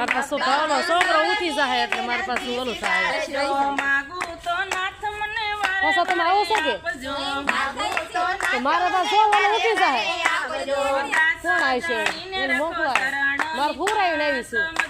મારા પાસે ભાવનો છોકરો ઉઠી જાય એટલે મારા પાસે ઓલું થાય. પાછા તમે આવો છો કે? મારા પાસે ઓલું ઉઠી જાય કોણ આવશે એને મોકલાય મારે ફૂરાવીને આવીશું